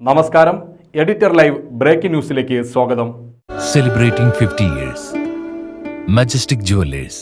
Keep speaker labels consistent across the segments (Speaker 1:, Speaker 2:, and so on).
Speaker 1: നമസ്കാരം. Editor live breaking ന്യൂസിലേക്ക് സ്വാഗതം.
Speaker 2: Celebrating fifty years majestic jewellers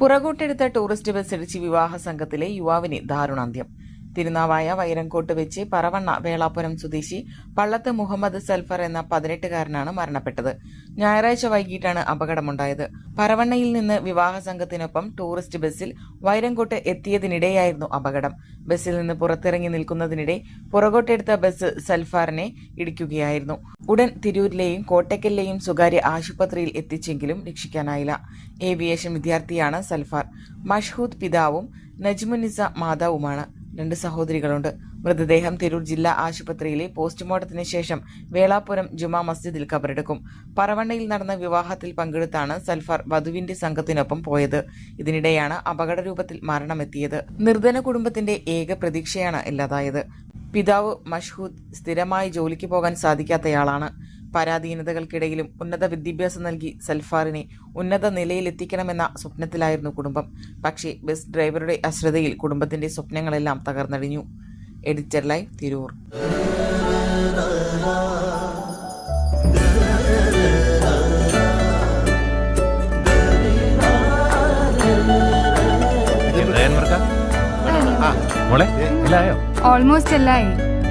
Speaker 3: പുറകോട്ടെടുത്ത tourist bus ഇടിച്ച് വിവാഹ സംഘത്തിലെ യുവാവിന് ദാരുണാന്ത്യം. തിരുനാവായ വൈരങ്കോട്ട് വെച്ച് പറവണ്ണ വേളാപുരം സ്വദേശി പള്ളത്ത് മുഹമ്മദ് സൽഫർ എന്ന പതിനെട്ടുകാരനാണ് മരണപ്പെട്ടത്. ഞായറാഴ്ച വൈകിട്ടാണ് അപകടമുണ്ടായത്. പറവണ്ണയിൽ നിന്ന് വിവാഹ സംഘത്തിനൊപ്പം ടൂറിസ്റ്റ് ബസ്സിൽ വൈരങ്കോട്ട് എത്തിയതിനിടെയായിരുന്നു അപകടം. ബസ്സിൽ നിന്ന് പുറത്തിറങ്ങി നിൽക്കുന്നതിനിടെ പുറകോട്ടെടുത്ത ബസ് സൽഫാറിനെ ഇടിക്കുകയായിരുന്നു. ഉടൻ തിരൂരിലെയും കോട്ടയ്ക്കലിലെയും സ്വകാര്യ ആശുപത്രിയിൽ എത്തിച്ചെങ്കിലും രക്ഷിക്കാനായില്ല. ഏവിയേഷൻ വിദ്യാർത്ഥിയാണ് സൽഫാർ. മഷ്ഹൂദ് പിതാവും നജ്മുനിസ മാതാവുമാണ്. രണ്ട് സഹോദരികളുണ്ട്. മൃതദേഹം തിരൂർ ജില്ലാ ആശുപത്രിയിലെ പോസ്റ്റ്മോർട്ടത്തിന് ശേഷം വേളാപുരം ജുമാ മസ്ജിദിൽ കബറെടുക്കും. പറവണ്ണയിൽ നടന്ന വിവാഹത്തിൽ പങ്കെടുത്താണ് സൽഫർ വധുവിന്റെ സംഘത്തിനൊപ്പം പോയത്. ഇതിനിടെയാണ് അപകട രൂപത്തിൽ മരണമെത്തിയത്. നിർധന കുടുംബത്തിന്റെ ഏക പ്രതീക്ഷയാണ് ഇല്ലാതായത്. പിതാവ് മഷ്ഹൂദ് സ്ഥിരമായി ജോലിക്ക് പോകാൻ സാധിക്കാത്തയാളാണ്. പരാധീനതകൾക്കിടയിലും ഉന്നത വിദ്യാഭ്യാസം നൽകി സൽഫാറിനെ ഉന്നത നിലയിലെത്തിക്കണമെന്ന സ്വപ്നത്തിലായിരുന്നു കുടുംബം പക്ഷേ ബസ് ഡ്രൈവറുടെ അശ്രദ്ധയിൽ കുടുംബത്തിന്റെ സ്വപ്നങ്ങളെല്ലാം തകർന്നടിഞ്ഞു എഡിറ്റർ ലൈവ് തിരൂർ
Speaker 2: മോളെ ഇല്ലായോ
Speaker 4: ഓൾമോസ്റ്റ് എല്ലായി